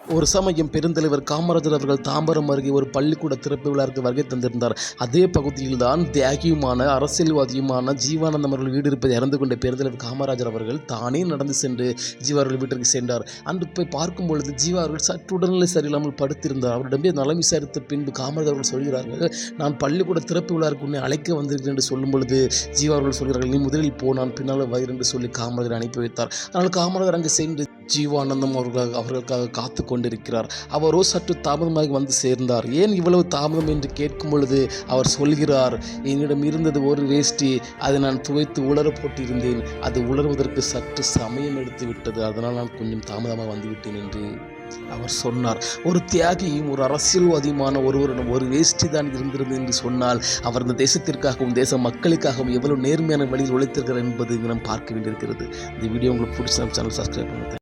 ஒரு சமயம் பெருந்தலைவர் காமராஜர் அவர்கள் தாம்பரம் அருகே ஒரு பள்ளிக்கூட திறப்பு விழாவிற்கு வருகை தந்திருந்தார். அதே பகுதியில்தான் தியாகியுமான அரசியல்வாதியுமான ஜீவானந்தம் அவர்கள் வீடு இருப்பதை இறந்து கொண்ட பெருந்தலைவர் காமராஜர் அவர்கள் தானே நடந்து சென்று ஜீவா அவர்கள் வீட்டிற்கு சென்றார். அன்று போய் பார்க்கும் பொழுது ஜீவா அவர்கள் சற்று உடல்நிலை சரியில்லாமல் படுத்திருந்தார். அவரிடமே நலம் விசாரித்த பின்பு காமராஜர் அவர்கள் சொல்கிறார்கள் நான் பள்ளிக்கூட திறப்பு விழாவிற்கு உன்னை அழைக்க வந்திருக்கிறேன் என்று சொல்லும் பொழுது ஜீவா அவர்கள் சொல்கிறார்கள் நீ முதலில் போ நான் பின்னால் வயிறு என்று சொல்லி காமராஜர் அனுப்பி வைத்தார். ஆனால் காமராஜர் அங்கு சென்று ஜீவானந்தம் அவர்கள் அவர்களுக்காக காத்து கொண்டிருக்கிறார் அவரோ சற்று தாமதமாக வந்து சேர்ந்தார். ஏன் இவ்வளவு தாமதம் என்று கேட்கும் பொழுது அவர் சொல்கிறார் என்னிடம் இருந்தது ஒரு வேஷ்டி அதை நான் துவைத்து உலர போட்டிருந்தேன். அது உலர்வதற்கு சற்று சமயம் எடுத்து விட்டது. அதனால் நான் கொஞ்சம் தாமதமாக வந்துவிட்டேன் என்று அவர் சொன்னார். ஒரு தியாகியும் ஒரு அரசியல்வாதியுமான ஒருவரிடம் ஒரு வேஷ்டி தான் இருந்திருந்தது என்று சொன்னால் அவர் இந்த தேசத்திற்காகவும் தேச மக்களுக்காகவும் எவ்வளவு நேர்மையான வழியில் உழைத்திருக்கிறார் என்பது நாம் பார்க்க வேண்டியிருக்கிறது. இந்த வீடியோ உங்களுக்கு பிடிச்ச சேனல் சப்ஸ்கிரைப் பண்ணுங்கள்.